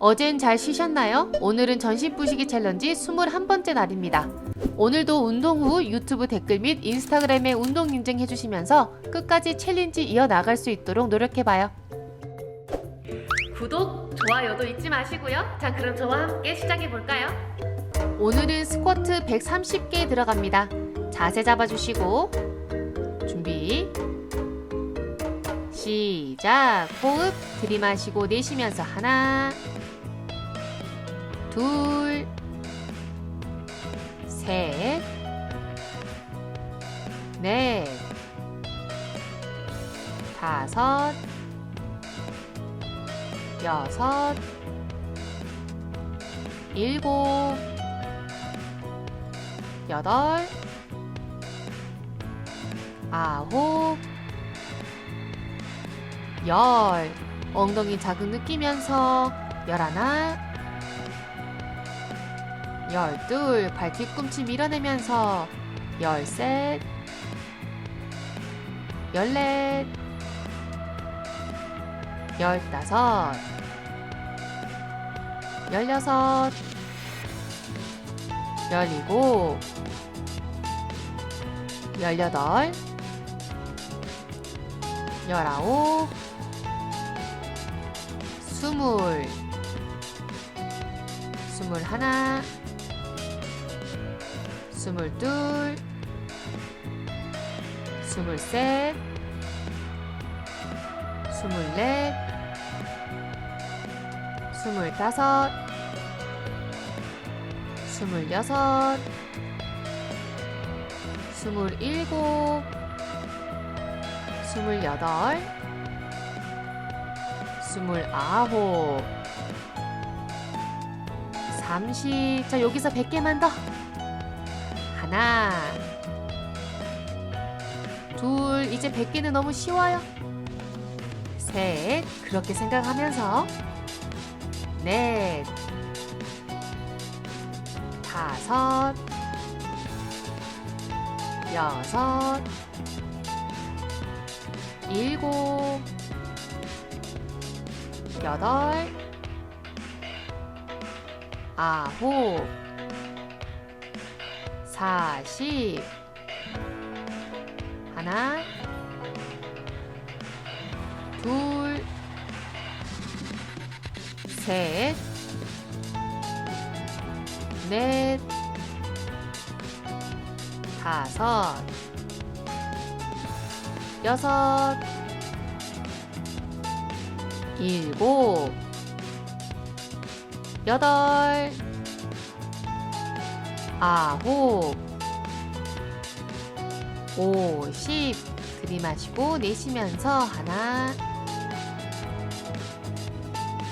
어젠 잘 쉬셨나요? 오늘은 전신 부시기 챌린지 21번째 날입니다. 오늘도 운동 후 유튜브 댓글 및 인스타그램에 운동 인증 해 주시면서 끝까지 챌린지 이어나갈 수 있도록 노력해봐요. 구독, 좋아요도 잊지 마시고요. 자, 그럼 저와 함께 시작해볼까요? 오늘은 스쿼트 130개 들어갑니다. 자세 잡아주시고 준비 시작 호흡 들이마시고 내쉬면서 하나 둘 셋, 넷, 다섯, 여섯, 일곱, 여덟, 아홉, 열. 엉덩이 자극 느끼면서 열하나, 열둘. 발 뒤꿈치 밀어내면서 열셋, 열넷, 열다섯, 열여섯, 열일곱, 열여덟, 열아홉, 스물, 스물하나, 스물둘, 스물셋, 스물넷, 스물다섯, 스물여섯, 스물일곱, 스물여덟, 스물아홉, 삼십. 자, 여기서 100개만 더. 하나, 둘, 이제 100개는 너무 쉬워요. 셋, 그렇게 생각하면서. 넷, 다섯, 여섯, 일곱, 여덟, 아홉, 사십, 하나, 둘, 셋, 넷, 다섯, 여섯, 일곱, 여덟, 아홉, 오십. 들이마시고 내쉬면서 하나,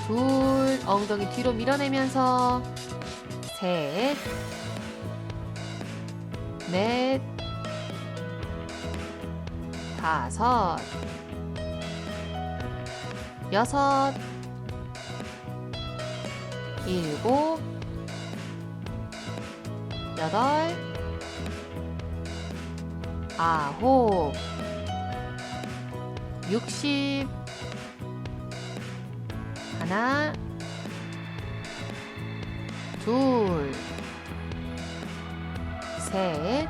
둘, 엉덩이 뒤로 밀어내면서 셋, 넷, 다섯, 여섯, 일곱, 여덟, 아홉, 육십, 하나, 둘, 셋,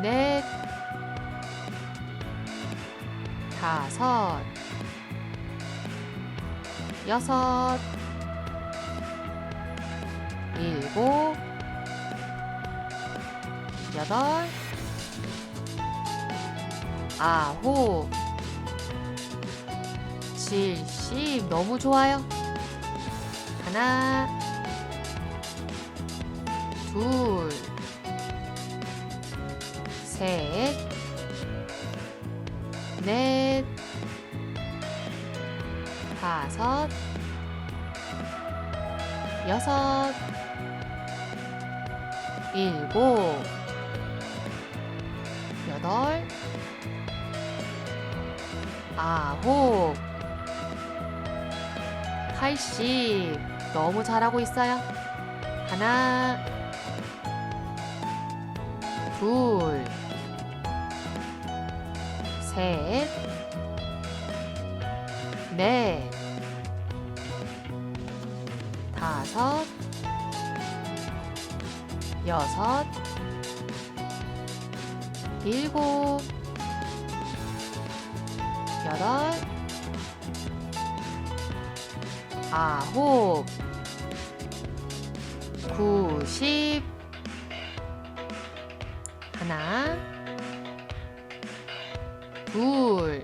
넷, 다섯, 여섯, 일곱, 여덟, 아홉, 칠십. 너무 좋아요. 하나, 둘, 셋, 넷, 다섯, 여섯, 일곱, 여덟, 아홉, 팔십. 너무 잘하고 있어요. 하나, 둘, 셋, 넷, 다섯, 여섯, 일곱, 여덟, 아홉, 구십, 하나, 둘,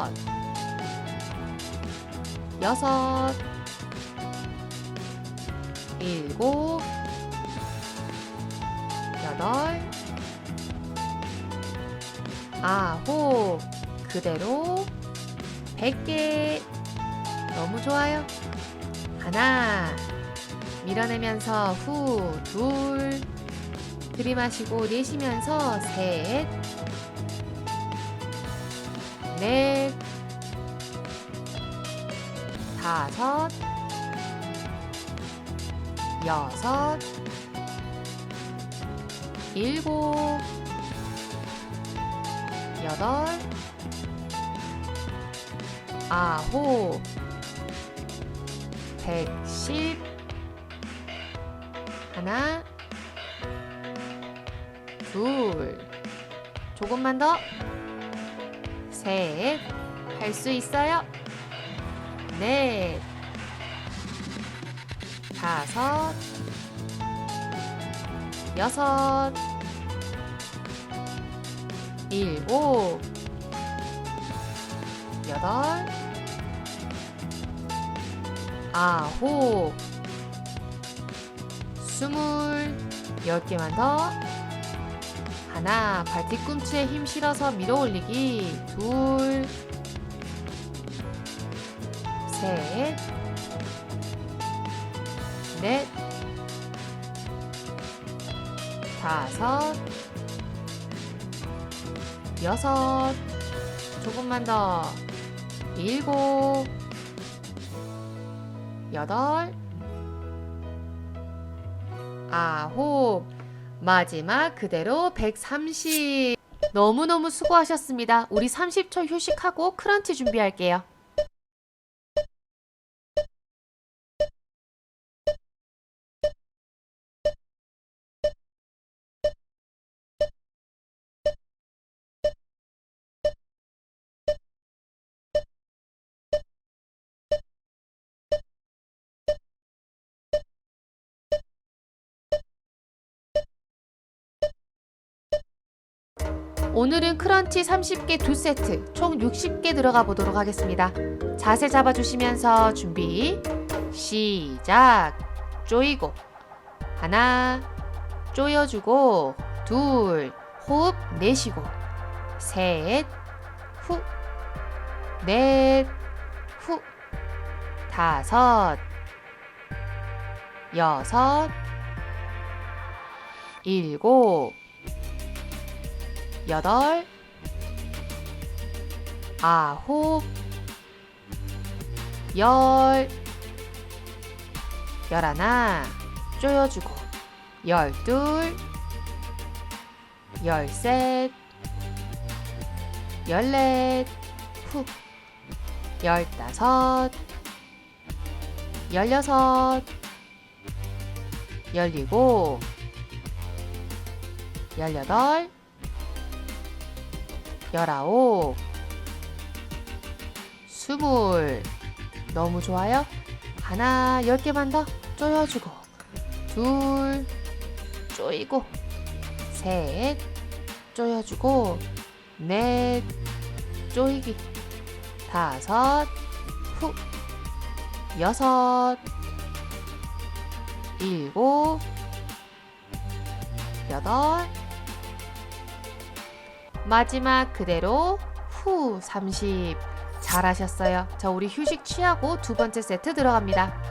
다섯, 여섯, 일곱, 여덟, 아홉, 그대로 100개. 너무 좋아요. 하나, 밀어내면서 후, 둘, 들이마시고 내쉬면서 셋, 넷, 다섯, 여섯, 일곱, 여덟, 아홉, 백십, 하나, 둘, 조금만 더, 셋, 할 수 있어요. 넷, 다섯, 여섯, 일곱, 여덟, 아홉, 스물, 열 개만 더. 하나, 발 뒤 꿈치에 힘 실어서 밀어 올리기. 둘, 셋, 넷, 다섯, 여섯, 조금만 더. 일곱, 여덟, 아홉, 마지막 그대로 130. 너무너무 수고하셨습니다. 우리 30초 휴식하고 크런치 준비할게요. 오늘은 크런치 30개 2세트, 총 60개 들어가 보도록 하겠습니다. 자세 잡아주시면서 준비, 시작! 조이고, 하나, 조여주고, 둘, 호흡 내쉬고, 셋, 후, 넷, 후, 다섯, 여섯, 일곱, 여덟, 아홉, 열, 열하나, 쪼여주고, 열둘, 열셋, 열넷, 후, 열다섯, 열여섯, 열일곱, 열여덟, 열아홉, 스물. 너무 좋아요. 하나, 열 개만 더 쪼여주고, 둘, 쪼이고, 셋, 쪼여주고, 넷, 쪼이기, 다섯, 후, 여섯, 일곱, 여덟, 마지막 그대로 후 30. 잘하셨어요. 자, 우리 휴식 취하고 두 번째 세트 들어갑니다.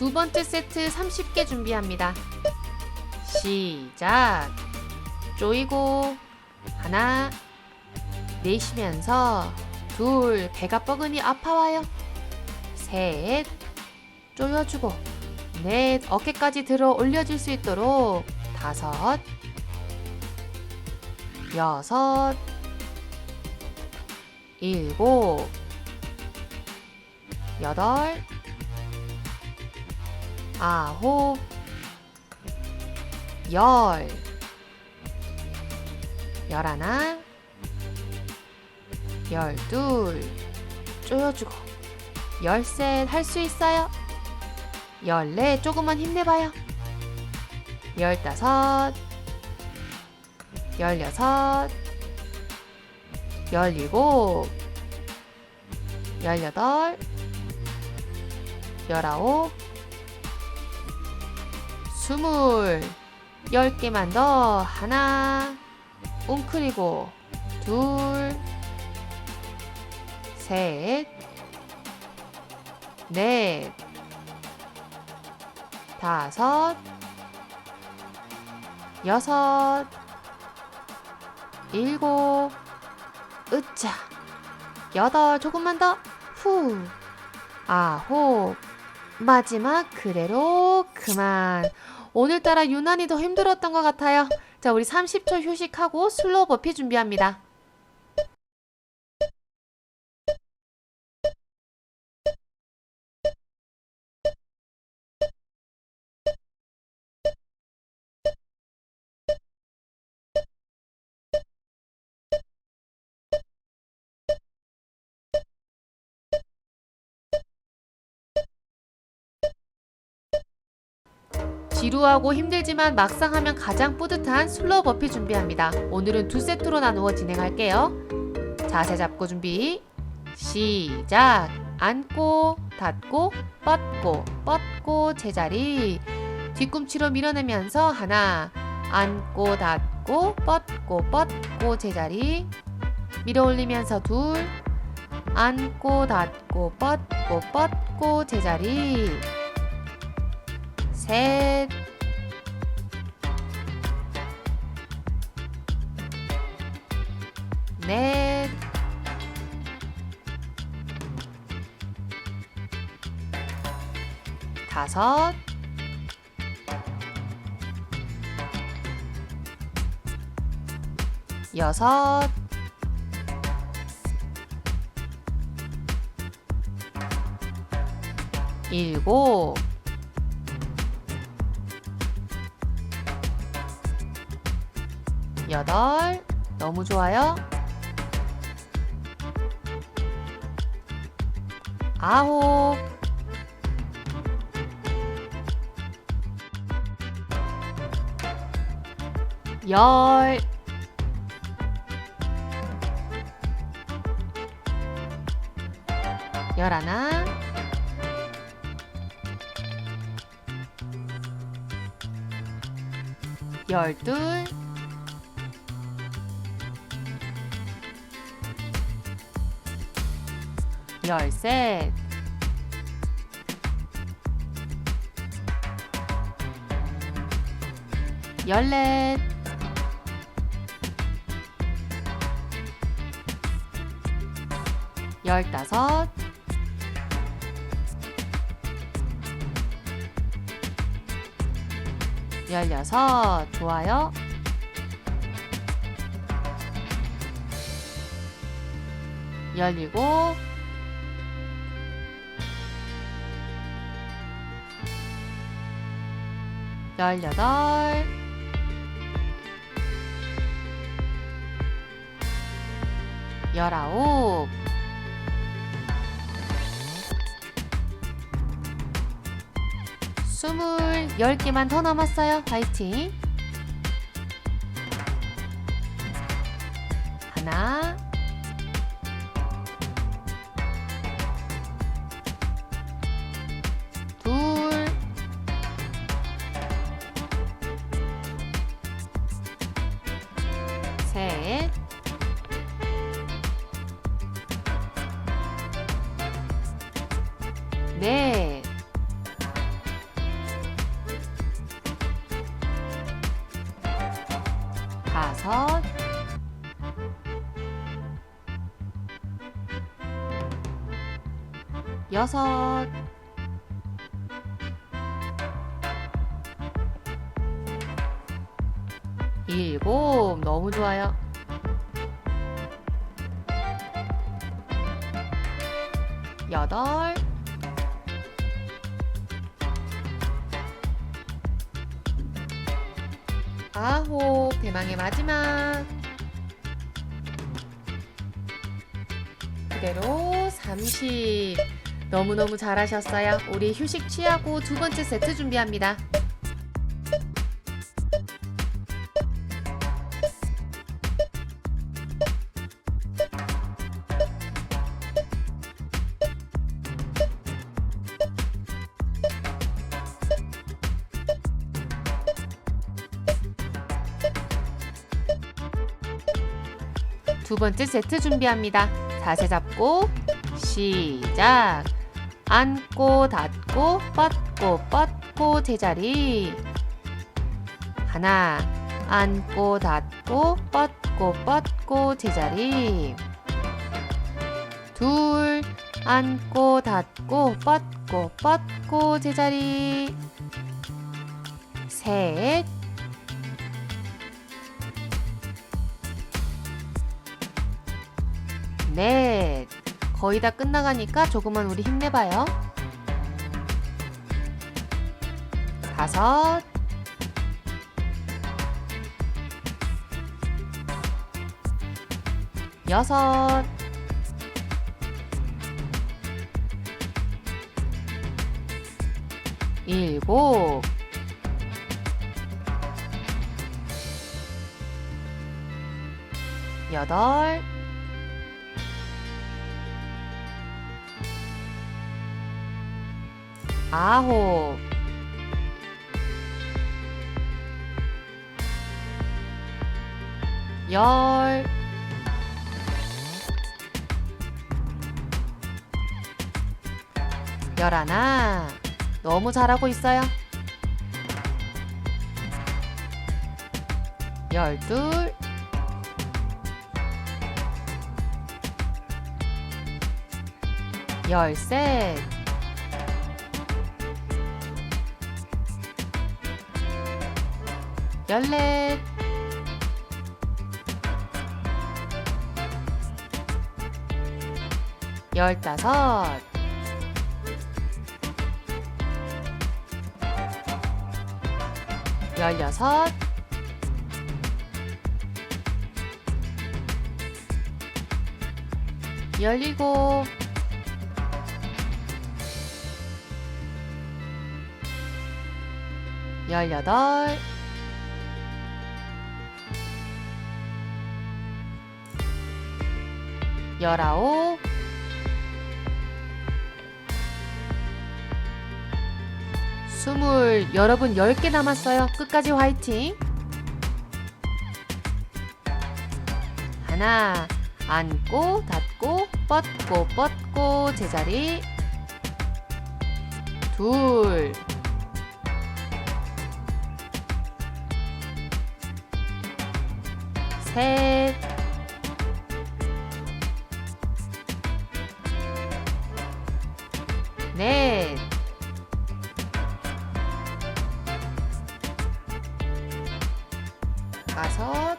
두 번째 세트 30개 준비합니다. 시작. 쪼이고 하나 내쉬면서 둘 배가 뻐근히 아파와요. 셋 쪼여주고 넷 어깨까지 들어 올려줄 수 있도록 다섯 여섯 일곱 여덟 아홉 열. 열하나 열둘. 쪼여주고. 열셋 할 수 있어요. 열넷 조금만 힘내봐요. 열다섯 열여섯 열일곱 열여덟 열아홉 스물 열 개만 더 하나. 웅크리고 둘 셋, 넷, 다섯, 여섯, 일곱, 으짜, 여덟, 조금만 더, 후, 아홉, 마지막 그대로 그만. 오늘따라 유난히 더 힘들었던 것 같아요. 자, 우리 30초 휴식하고 슬로우 버피 준비합니다. 지루하고 힘들지만 막상 하면 가장 뿌듯한 슬로우 버피 준비합니다. 오늘은 두 세트로 나누어 진행할게요. 자세 잡고 준비. 시작. 앉고, 닫고, 뻗고, 뻗고, 제자리. 뒤꿈치로 밀어내면서 하나. 앉고, 닫고, 뻗고, 뻗고, 제자리. 밀어 올리면서 둘. 앉고, 닫고, 뻗고, 뻗고, 제자리. 셋, 넷, 다섯, 여섯, 일곱, 여덟. 너무 좋아요. 아홉. 열. 열하나. 열둘 열셋. 열넷. 열다섯. 열여섯. 좋아요. 열일곱 열여덟 열아홉 스물 열 개만 더 남았어요. 화이팅. 하나, 네. 다섯. 여섯. 일곱. 너무 좋아요. 그대로 30. 너무너무 잘하셨어요. 우리 휴식 취하고 두 번째 세트 준비합니다. 두 번째 세트 준비합니다. 자세 잡고 시작. 앉고 닫고 뻗고 뻗고 제자리. 하나. 앉고 닫고 뻗고 뻗고 제자리. 둘. 앉고 닫고 뻗고 뻗고 제자리. 셋. 넷. 거의 다 끝나가니까 조금만 우리 힘내봐요. 다섯. 여섯. 일곱. 여덟. 아홉, 열, 열하나. 너무 잘하고 있어요. 열둘, 열셋. 열넷. 열다섯. 열여섯. 열일곱. 열여덟 열아홉. 스물. 여러분 열개 남았어요. 끝까지 화이팅. 하나 앉고 닫고 뻗고 뻗고 제자리. 둘. 셋, 넷, 다섯,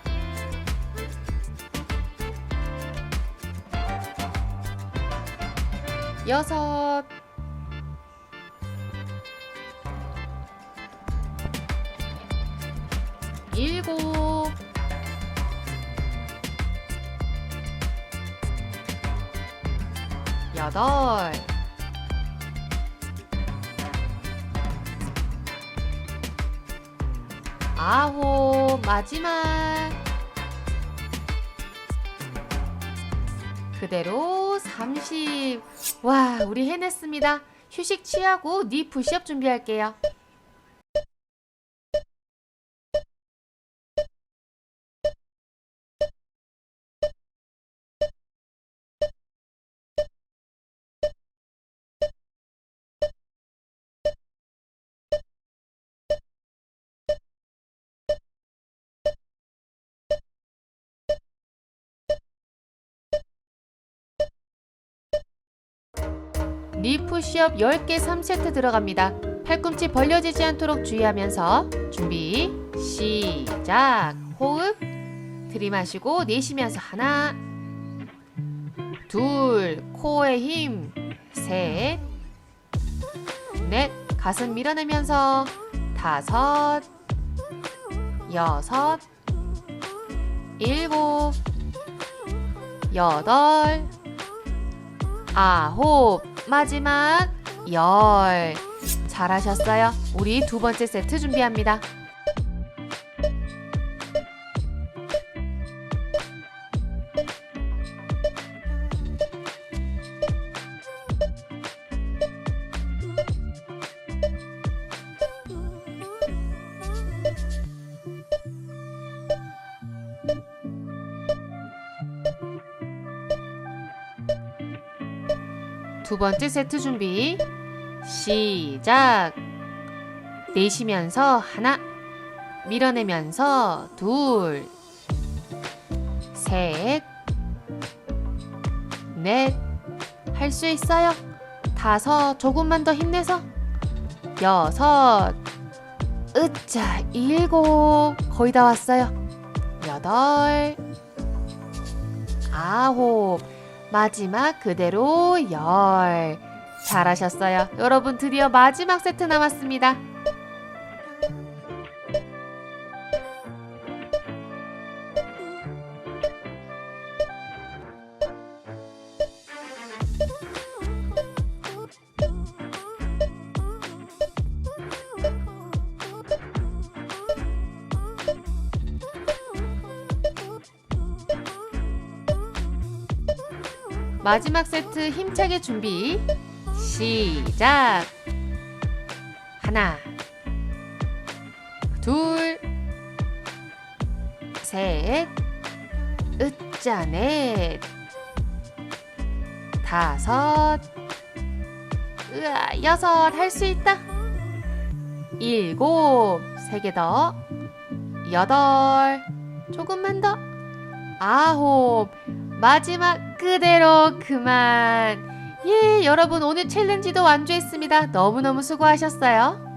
여섯, 일곱, 여덟, 아홉, 마지막. 그대로 30. 와, 우리 해냈습니다. 휴식 취하고 니 푸시업 준비할게요. 니 푸시업 10개 3세트 들어갑니다. 팔꿈치 벌려지지 않도록 주의하면서 준비 시작 호흡 들이마시고 내쉬면서 하나 둘 코에 힘 셋 넷 가슴 밀어내면서 다섯 여섯 일곱 여덟 아홉 마지막 열 잘하셨어요. 우리 두 번째 세트 준비합니다. 번째 세트 준비. 시작. 내쉬면서 하나, 밀어내면서 둘, 셋, 넷, 할 수 있어요. 다섯, 조금만 더 힘내서. 여섯, 으짜, 일곱, 거의 다 왔어요. 여덟, 아홉, 마지막 그대로 열. 잘하셨어요. 여러분 드디어 마지막 세트 남았습니다. 마지막 세트 힘차게 준비. 시작. 하나, 둘, 셋, 으짜 넷, 다섯, 으아 여섯 할 수 있다. 일곱, 세 개 더, 여덟, 조금만 더, 아홉, 마지막 그대로 그만. 예, 여러분 오늘 챌린지도 완주했습니다. 너무너무 수고하셨어요.